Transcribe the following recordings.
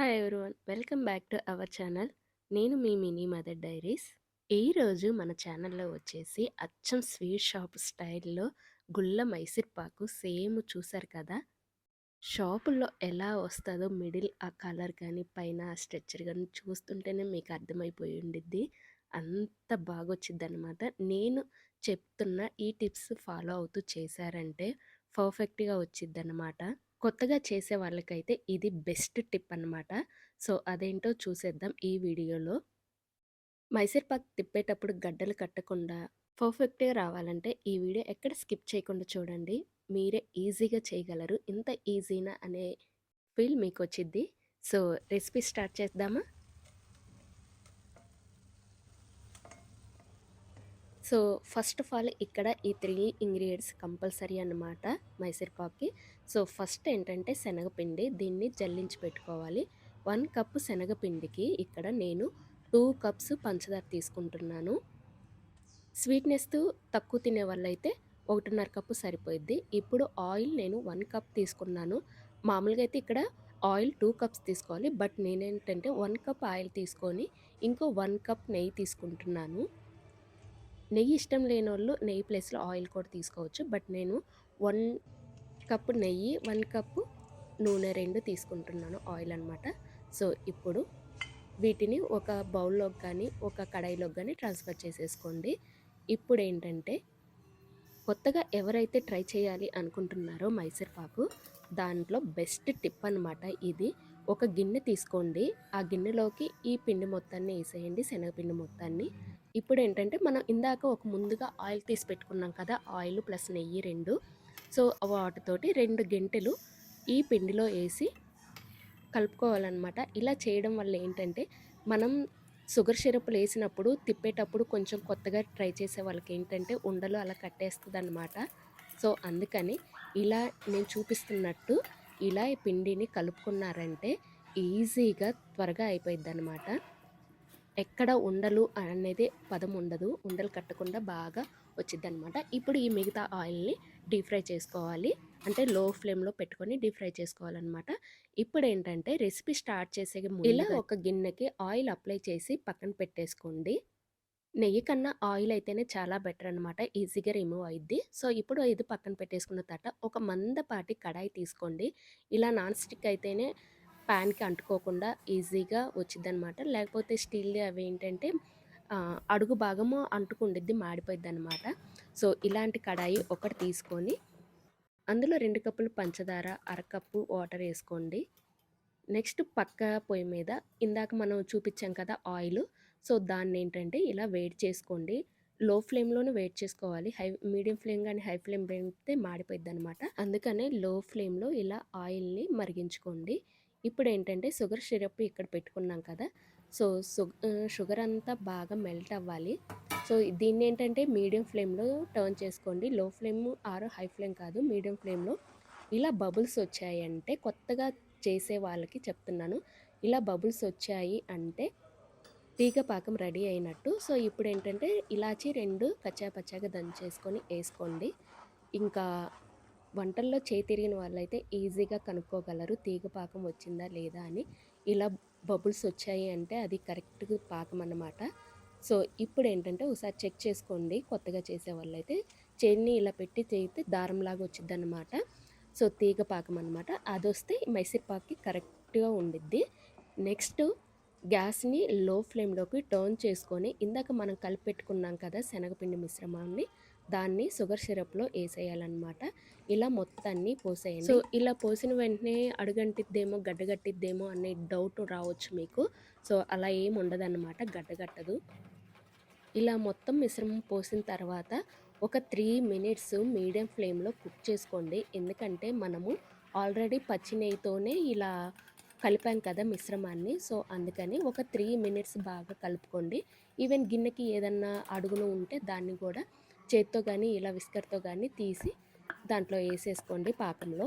Hi everyone welcome back to our channel నేను మీ mini mother diaries ఈరోజు మన ఛానల్లో వచ్చేసి అచ్చం స్వీట్ షాప్ స్టైల్లో గుల్ల మైసూర్ పాకు సేమ్ చూసారు కదా? షాపుల్లో ఎలా వస్తుందో మిడిల్ ఆ కలర్ కానీ పైన స్ట్రెచ్చర్ కానీ చూస్తుంటేనే మీకు అర్థమైపోయి ఉండిద్ది. అంత బాగా అనమాట నేను చెప్తున్న ఈ టిప్స్ ఫాలో అవుతూ చేశారంటే పర్ఫెక్ట్గా వచ్చిద్ది అనమాట కొత్తగా చేసే వాళ్ళకైతే ఇది బెస్ట్ టిప్ అనమాట సో అదేంటో చూసేద్దాం ఈ వీడియోలో. మైసూర్ పాక్ తిప్పేటప్పుడు గడ్డలు కట్టకుండా పర్ఫెక్ట్గా రావాలంటే ఈ వీడియో ఎక్కడ స్కిప్ చేయకుండా చూడండి. మీరే ఈజీగా చేయగలరు. ఇంత ఈజీనా అనే ఫీల్ మీకు వచ్చిద్ది సో రెసిపీ స్టార్ట్ చేద్దామా? సో ఫస్ట్ ఆఫ్ ఆల్ ఇక్కడ ఈ త్రీ ఇంగ్రీడియంట్స్ కంపల్సరీ అనమాట మైసూర్ పాక్కి. సో ఫస్ట్ ఏంటంటే శనగపిండి దీన్ని జల్లించి పెట్టుకోవాలి. వన్ కప్ శనగపిండికి ఇక్కడ నేను టూ కప్స్ పంచదార తీసుకుంటున్నాను. స్వీట్నెస్ తక్కువ తినే వాళ్ళైతే ఒకటిన్నర కప్పు సరిపోయిద్ది. ఇప్పుడు ఆయిల్ నేను వన్ కప్ తీసుకున్నాను. మామూలుగా అయితే ఇక్కడ ఆయిల్ టూ కప్స్ తీసుకోవాలి. బట్ నేనేంటంటే వన్ కప్ ఆయిల్ తీసుకొని ఇంకో వన్ కప్ నెయ్యి తీసుకుంటున్నాను. నెయ్యి ఇష్టం లేని వాళ్ళు నెయ్యి ప్లేస్లో ఆయిల్ కూడా తీసుకోవచ్చు. బట్ నేను వన్ కప్పు నెయ్యి వన్ కప్పు నూనె రెండు తీసుకుంటున్నాను ఆయిల్ అనమాట సో ఇప్పుడు వీటిని ఒక బౌల్లోకి కానీ ఒక కడాయిలోకి కానీ ట్రాన్స్ఫర్ చేసేసుకోండి. ఇప్పుడు ఏంటంటే కొత్తగా ఎవరైతే ట్రై చేయాలి అనుకుంటున్నారో మైసూర్ పాకు దాంట్లో బెస్ట్ టిప్ అనమాట ఇది. ఒక గిన్నె తీసుకోండి. ఆ గిన్నెలోకి ఈ పిండి మొత్తాన్ని వేసేయండి శనగపిండి మొత్తాన్ని. ఇప్పుడు ఏంటంటే మనం ఇందాక ఒక ముందుగా ఆయిల్ తీసి పెట్టుకున్నాం కదా ఆయిల్ ప్లస్ నెయ్యి రెండు. సో వాటితోటి రెండు గంటలు ఈ పిండిలో వేసి కలుపుకోవాలన్నమాట. ఇలా చేయడం వల్ల ఏంటంటే మనం షుగర్ సిరప్లు వేసినప్పుడు తిప్పేటప్పుడు కొంచెం కొత్తగా ట్రై చేసే వాళ్ళకి ఏంటంటే ఉండలు అలా కట్టేస్తుంది అనమాట సో అందుకని ఇలా నేను చూపిస్తున్నట్టు ఇలా ఈ పిండిని కలుపుకున్నారంటే ఈజీగా త్వరగా అయిపోయింది అనమాట ఎక్కడ ఉండలు అనేది పదం ఉండదు. ఉండలు కట్టకుండా బాగా వచ్చింది అనమాట ఇప్పుడు ఈ మిగతా ఆయిల్ని డీప్ ఫ్రై చేసుకోవాలి. అంటే లో ఫ్లేమ్లో పెట్టుకొని డీప్ ఫ్రై చేసుకోవాలన్నమాట. ఇప్పుడు ఏంటంటే రెసిపీ స్టార్ట్ చేసే ఇలా ఒక గిన్నెకి ఆయిల్ అప్లై చేసి పక్కన పెట్టేసుకోండి. నెయ్యి కన్నా ఆయిల్ అయితేనే చాలా బెటర్ అనమాట ఈజీగా రిమూవ్ అయింది సో ఇప్పుడు ఇది పక్కన పెట్టేసుకున్న తర్వాత ఒక మందపాటి కడాయి తీసుకోండి. ఇలా నాన్ స్టిక్ అయితేనే ప్యాన్కి అంటుకోకుండా ఈజీగా వచ్చిద్దనమాట లేకపోతే స్టీల్ అవి ఏంటంటే అడుగు భాగము అంటుకుండిద్ది మాడిపోయిద్ది అనమాట సో ఇలాంటి కడాయి ఒకటి తీసుకొని అందులో రెండు కప్పులు పంచదార అరకప్పు వాటర్ వేసుకోండి. నెక్స్ట్ పక్క పొయ్యి మీద ఇందాక మనం చూపించాం కదా ఆయిల్ సో దాన్ని ఏంటంటే ఇలా వేడి చేసుకోండి. లో ఫ్లేమ్లోనే వెయిట్ చేసుకోవాలి. హై మీడియం ఫ్లేమ్ కానీ హై ఫ్లేమ్ పెడితే మాడిపోయిద్ది అనమాట అందుకనే లో ఫ్లేమ్లో ఇలా ఆయిల్ని మరిగించుకోండి. ఇప్పుడు ఏంటంటే షుగర్ సిరప్ ఇక్కడ పెట్టుకున్నాం కదా. సో షుగర్ అంతా బాగా మెల్ట్ అవ్వాలి. సో దీన్ని ఏంటంటే మీడియం ఫ్లేమ్లో టర్న్ చేసుకోండి. లో ఫ్లేమ్ ఆరు హై ఫ్లేమ్ కాదు మీడియం ఫ్లేమ్లో. ఇలా బబుల్స్ వచ్చాయి అంటే కొత్తగా చేసే వాళ్ళకి చెప్తున్నాను. ఇలా బబుల్స్ వచ్చాయి అంటే తీగ పాకం రెడీ అయినట్టు. సో ఇప్పుడు ఏంటంటే ఇలాచి రెండు కచ్చాపచ్చాగా దంచేసుకొని వేసుకోండి. ఇంకా వంటల్లో చేయి తిరిగిన వాళ్ళైతే ఈజీగా కనుక్కోగలరు. తీగ పాకం వచ్చిందా లేదా అని. ఇలా బబుల్స్ వచ్చాయి అంటే అది కరెక్ట్ పాకం అన్నమాట. సో ఇప్పుడు ఏంటంటే ఒకసారి చెక్ చేసుకోండి. కొత్తగా చేసే వాళ్ళైతే చేయిని ఇలా పెట్టి చేయితే దారంలాగా వచ్చింది అనమాట సో తీగ పాకం అనమాట అది వస్తే మైసూర్ పాక్కి కరెక్ట్గా ఉండిద్ది. నెక్స్ట్ గ్యాస్ని లో ఫ్లేమ్లోకి టర్న్ చేసుకొని ఇందాక మనం కలిపి పెట్టుకున్నాం కదా శనగపిండి మిశ్రమాన్ని దాన్ని షుగర్ సిరప్లో వేసేయాలన్నమాట ఇలా మొత్తాన్ని పోసేయండి. సో ఇలా పోసిన వెంటనే అడుగంటిద్దేమో గడ్డగట్టిద్దేమో అనే డౌట్ రావచ్చు మీకు. సో అలా ఏం ఉండదన్నమాట గడ్డగట్టదు. ఇలా మొత్తం మిశ్రమం పోసిన తర్వాత ఒక త్రీ మినిట్స్ మీడియం ఫ్లేమ్లో కుక్ చేసుకోండి. ఎందుకంటే మనము ఆల్రెడీ పచ్చి నెయ్యితోనే ఇలా కలిపాం కదా మిశ్రమాన్ని. సో అందుకని ఒక త్రీ మినిట్స్ బాగా కలుపుకోండి. ఈవెన్ గిన్నెకి ఏదన్నా అడుగును ఉంటే దాన్ని కూడా చేత్తో కానీ ఇలా విస్కర్తో కానీ తీసి దాంట్లో వేసేసుకోండి పాకంలో.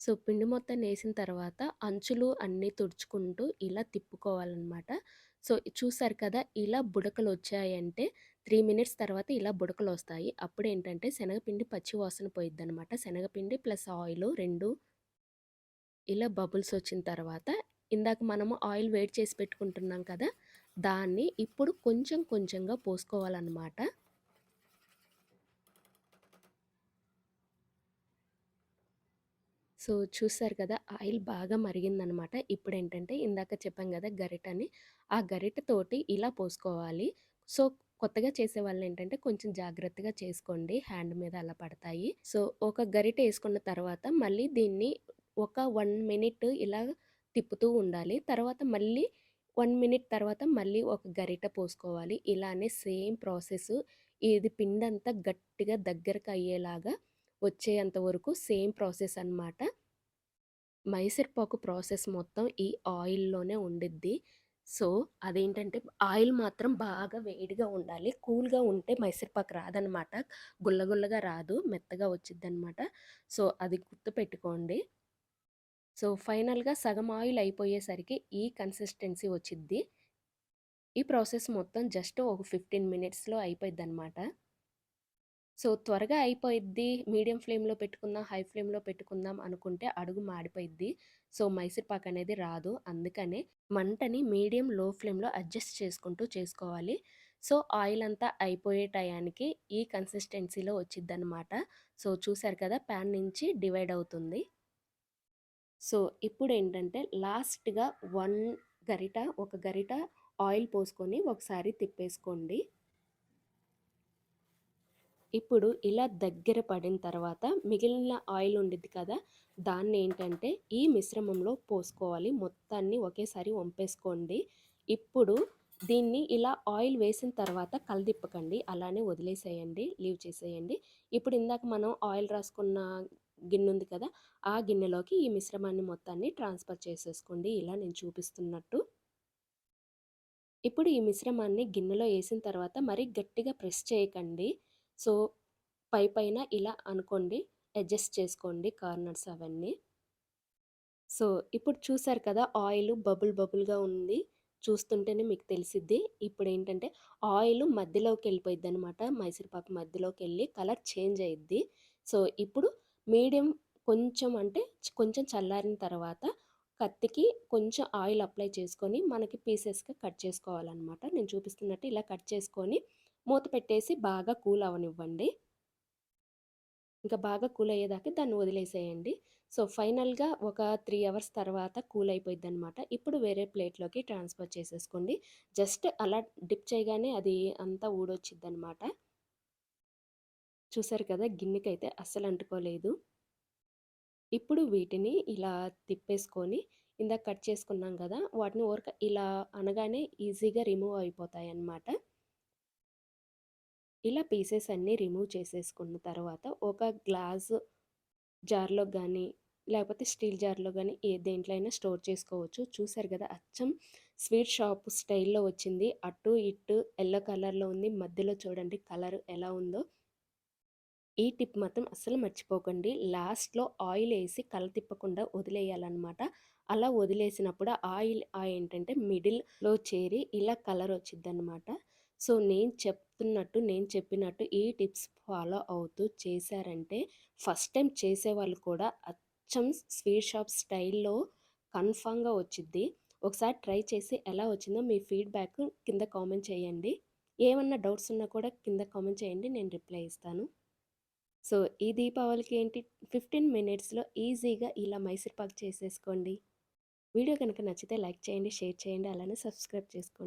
సో పిండి మొత్తం వేసిన తర్వాత అంచులు అన్నీ తుడుచుకుంటూ ఇలా తిప్పుకోవాలన్నమాట. సో చూసారు కదా ఇలా బుడకలు వచ్చాయంటే త్రీ మినిట్స్ తర్వాత ఇలా బుడకలు వస్తాయి. అప్పుడు ఏంటంటే శనగపిండి పచ్చి వాసన పోయిద్ది అనమాట శనగపిండి ప్లస్ ఆయిల్ రెండు ఇలా బబుల్స్ వచ్చిన తర్వాత ఇందాక మనము ఆయిల్ వేడి చేసి పెట్టుకుంటున్నాం కదా దాన్ని ఇప్పుడు కొంచెం కొంచెంగా పోసుకోవాలన్నమాట. సో చూసారు కదా ఆయిల్ బాగా మరిగిందనమాట ఇప్పుడు ఏంటంటే ఇందాక చెప్పాం కదా గరిటని ఆ గరిటతోటి ఇలా పోసుకోవాలి. సో కొత్తగా చేసే వాళ్ళు ఏంటంటే కొంచెం జాగ్రత్తగా చేసుకోండి హ్యాండ్ మీద అలా పడతాయి. సో ఒక గరిట వేసుకున్న తర్వాత మళ్ళీ దీన్ని ఒక వన్ మినిట్ ఇలా తిప్పుతూ ఉండాలి. తర్వాత మళ్ళీ వన్ మినిట్ తర్వాత మళ్ళీ ఒక గరిట పోసుకోవాలి. ఇలానే సేమ్ ప్రాసెస్ ఇది పిండంతా గట్టిగా దగ్గరకు అయ్యేలాగా వచ్చేంత వరకు సేమ్ ప్రాసెస్ అనమాట మైసూర్పాకు ప్రాసెస్ మొత్తం ఈ ఆయిల్లోనే ఉండిద్ది. సో అదేంటంటే ఆయిల్ మాత్రం బాగా వేడిగా ఉండాలి. కూల్గా ఉంటే మైసూర్పాకు రాదనమాట గుల్లగుల్లగా రాదు. మెత్తగా వచ్చిద్దనమాట సో అది గుర్తుపెట్టుకోండి. సో ఫైనల్గా సగం ఆయిల్ అయిపోయేసరికి ఈ కన్సిస్టెన్సీ వచ్చిద్ది. ఈ ప్రాసెస్ మొత్తం జస్ట్ ఒక ఫిఫ్టీన్ మినిట్స్లో అయిపోయింది అనమాట సో త్వరగా అయిపోయిద్ది. మీడియం ఫ్లేమ్లో పెట్టుకుందాం హై ఫ్లేమ్లో పెట్టుకుందాం అనుకుంటే అడుగు మాడిపోయిద్ది. సో మైసూర్పాక్ అనేది రాదు. అందుకనే మంటని మీడియం లో ఫ్లేమ్లో అడ్జస్ట్ చేసుకుంటూ చేసుకోవాలి. సో ఆయిల్ అంతా అయిపోయే టయానికి ఈ కన్సిస్టెన్సీలో వచ్చిద్దనమాట సో చూసారు కదా ప్యాన్ నుంచి డివైడ్ అవుతుంది. సో ఇప్పుడు ఏంటంటే లాస్ట్గా వన్ గరిట ఒక గరిట ఆయిల్ పోసుకొని ఒకసారి తిప్పేసుకోండి. ఇప్పుడు ఇలా దగ్గర పడిన తర్వాత మిగిలిన ఆయిల్ ఉండిద్ది కదా దాన్ని ఏంటంటే ఈ మిశ్రమంలో పోసుకోవాలి. మొత్తాన్ని ఒకేసారి వంపేసుకోండి. ఇప్పుడు దీన్ని ఇలా ఆయిల్ వేసిన తర్వాత కలదిప్పకండి. అలానే వదిలేసేయండి లీవ్ చేసేయండి. ఇప్పుడు ఇందాక మనం ఆయిల్ రాసుకున్న గిన్నె ఉంది కదా ఆ గిన్నెలోకి ఈ మిశ్రమాన్ని మొత్తాన్ని ట్రాన్స్ఫర్ చేసేసుకోండి. ఇలా నేను చూపిస్తున్నట్టు. ఇప్పుడు ఈ మిశ్రమాన్ని గిన్నెలో వేసిన తర్వాత మరీ గట్టిగా ప్రెస్ చేయకండి. సో పై పైన ఇలా అనుకోండి అడ్జస్ట్ చేసుకోండి కార్నర్స్ అవన్నీ. సో ఇప్పుడు చూసారు కదా ఆయిల్ బబుల్ బబుల్గా ఉంది. చూస్తుంటేనే మీకు తెలిసిద్ది. ఇప్పుడు ఏంటంటే ఆయిల్ మధ్యలోకి వెళ్ళిపోయిద్ది అనమాట మైసూర్పాకు మధ్యలోకి వెళ్ళి కలర్ చేంజ్ అయ్యిద్ది సో ఇప్పుడు మీడియం కొంచెం అంటే కొంచెం చల్లారిన తర్వాత కత్తికి కొంచెం ఆయిల్ అప్లై చేసుకొని మనకి పీసెస్గా కట్ చేసుకోవాలన్నమాట. నేను చూపిస్తున్నట్టు ఇలా కట్ చేసుకొని మూత పెట్టేసి బాగా కూల్ అవనివ్వండి. ఇంకా బాగా కూల్ అయ్యేదాకా దాన్ని వదిలేసేయండి. సో ఫైనల్గా ఒక త్రీ అవర్స్ తర్వాత కూల్ అయిపోయింది అనమాట ఇప్పుడు వేరే ప్లేట్లోకి ట్రాన్స్ఫర్ చేసేసుకోండి. జస్ట్ అలా డిప్ చేయగానే అది అంతా ఊడొచ్చిద్ది అనమాట చూసారు కదా! గిన్నెకైతే అస్సలు అంటుకోలేదు. ఇప్పుడు వీటిని ఇలా తిప్పేసుకొని ఇందాక కట్ చేసుకున్నాం కదా! వాటిని ఓరక ఇలా అనగానే ఈజీగా రిమూవ్ అయిపోతాయి అన్నమాట ఇలా పీసెస్ అన్నీ రిమూవ్ చేసేసుకున్న తర్వాత ఒక గ్లాస్ జార్లో కానీ లేకపోతే స్టీల్ జార్లో కానీ ఏ దేంట్లో అయినా స్టోర్ చేసుకోవచ్చు. చూసారు కదా! అచ్చం స్వీట్ షాప్ స్టైల్లో వచ్చింది. అటు ఇటు ఎల్లో కలర్లో ఉంది. మధ్యలో చూడండి కలర్ ఎలా ఉందో. ఈ టిప్ మాత్రం అస్సలు మర్చిపోకండి. లాస్ట్లో ఆయిల్ వేసి కల తిప్పకుండా వదిలేయాలన్నమాట. అలా వదిలేసినప్పుడు ఆయిల్ ఆ ఏంటంటే మిడిల్లో చేరి ఇలా కలర్ వచ్చిందనమాట సో నేను చెప్తున్నట్టు నేను చెప్పినట్టు ఈ టిప్స్ ఫాలో అవుతూ చేశారంటే ఫస్ట్ టైం చేసేవాళ్ళు కూడా అచ్చం స్వీట్ షాప్ స్టైల్లో కన్ఫామ్గా వచ్చిద్ది. ఒకసారి ట్రై చేసి ఎలా వచ్చిందో మీ ఫీడ్బ్యాక్ కింద కామెంట్ చేయండి. ఏమన్నా డౌట్స్ ఉన్నా కూడా కింద కామెంట్ చేయండి నేను రిప్లై ఇస్తాను. సో ఈ దీపావళికి ఏంటి? ఫిఫ్టీన్ మినిట్స్లో ఈజీగా ఇలా మైసూర్ పాక్ చేసేసుకోండి. వీడియో కనుక నచ్చితే లైక్ చేయండి షేర్ చేయండి అలానే సబ్స్క్రైబ్ చేసుకోండి.